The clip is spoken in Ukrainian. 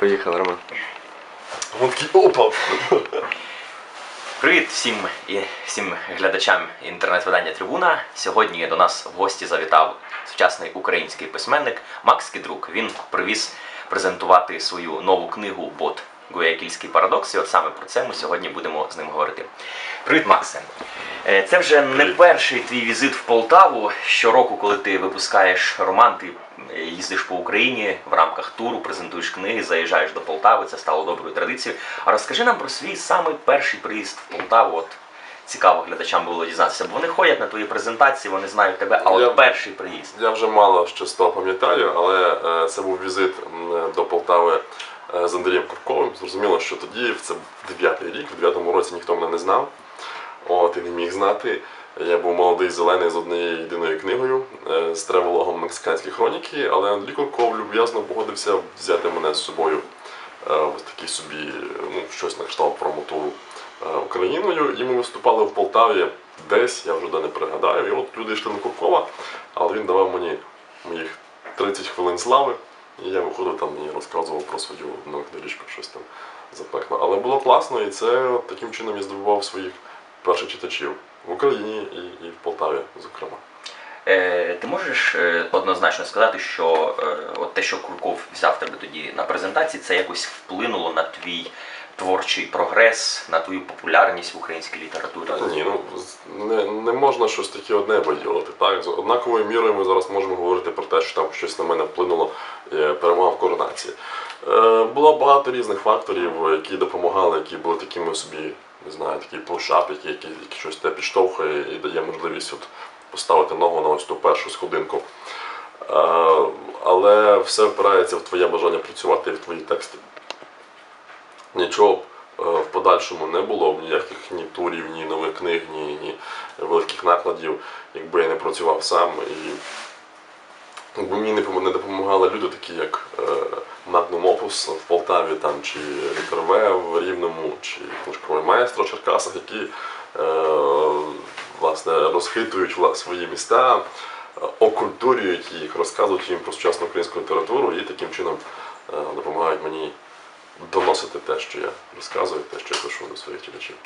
Поїхали, Роман. Вон такий опа! Привіт всім і всім глядачам інтернет-видання Трибуна. Сьогодні до нас в гості завітав сучасний український письменник Макс Кідрук. Він привіз презентувати свою нову книгу Бот Гуякільський парадокс. І от саме про це ми сьогодні будемо з ним говорити. Привіт, Максе. Е, Це вже не перший твій візит в Полтаву. Щороку, коли ти випускаєш роман, ти їздиш по Україні в рамках туру, презентуєш книги, заїжджаєш до Полтави. Це стало доброю традицією. А розкажи нам про свій самий перший приїзд в Полтаву. От цікаво глядачам було дізнатися, бо вони ходять на твої презентації, вони знають тебе, а от Я- перший приїзд. Я вже мало що з того пам'ятаю, але е, це був візит до Полтави е, з Андрієм Курковим. Зрозуміло, що тоді, це дев'ятий рік, в дев'ятому році ніхто мене не знав. От, і не міг знати. Я був молодий зелений з однією єдиною книгою е, з тревелогом Мексиканські хроніки, але Андрій Курков люб'язно погодився взяти мене з собою е, ось такий собі, ну, щось на кшталт промотуру е, Україною. І ми виступали в Полтаві десь, я вже не пригадаю. І от люди йшли на Куркова, але він давав мені моїх 30 хвилин слави. І я виходив там і розказував про свою ну, книжку, щось там запекло. Але було класно, і це таким чином я здобував своїх перших читачів в Україні і, і в Полтаві, зокрема. Е, ти можеш е, однозначно сказати, що е, от те, що Курков взяв тебе тоді на презентації, це якось вплинуло на твій творчий прогрес, на твою популярність в українській літературі? Та ні, ну не, не можна щось таке одне виділити. Так, з однаковою мірою ми зараз можемо говорити про те, що там щось на мене вплинуло, перемога в координації. Е, було багато різних факторів, які допомагали, які були такими собі, не знаю, такий площап, який, який, який щось тебе підштовхує і дає можливість от поставити ногу на ось ту першу сходинку. Е, але все впирається в твоє бажання працювати і в твої тексти. Нічого е, в подальшому не було ніяких ні турів, ні нових книг, ні, ні великих накладів, якби я не працював сам. І якби мені не допомагали люди, такі як е, Magnum Opus в Полтаві там, чи Літерве в Рівному, чи книжковий майстро Черкасах, які е, власне розхитують свої міста, окультурюють їх, розказують їм про сучасну українську літературу і таким чином е, допомагають мені доносити те, що я розказую, те, що я пишу до своїх читачів.